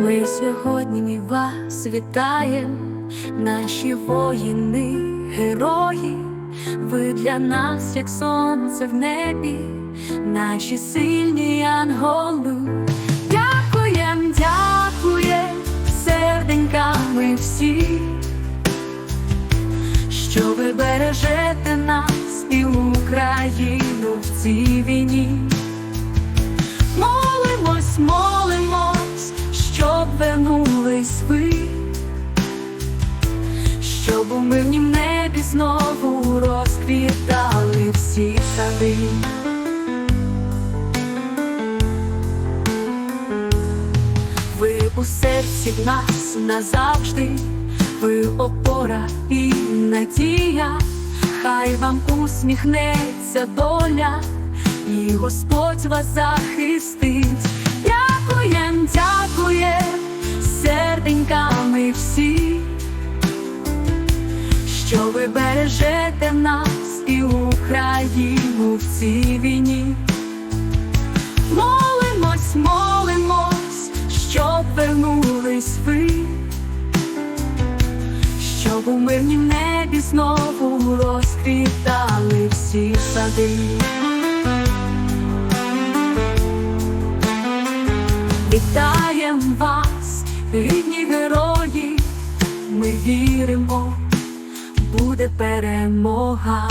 Ми сьогодні вас вітаємо, наші воїни, герої, ви для нас, як сонце в небі, наші сильні янголи. Дякуєм, дякуєм, серденьками всі, що ви бережете нас і Україну в цій щоб у мирнім небі знову розквітали всі сади. Ви у серці в нас назавжди, ви опора і надія, хай вам усміхнеться доля, і Господь вас захистить. Дякуєм, дякуєм, серденьками всі, що ви бережете нас і Україну в цій війні. Молимось, молимось, щоб вернулись ви, щоб у мирнім небі знову розквітали всі сади. Вітаєм вас, рідні герої, ми віримо, буде перемога.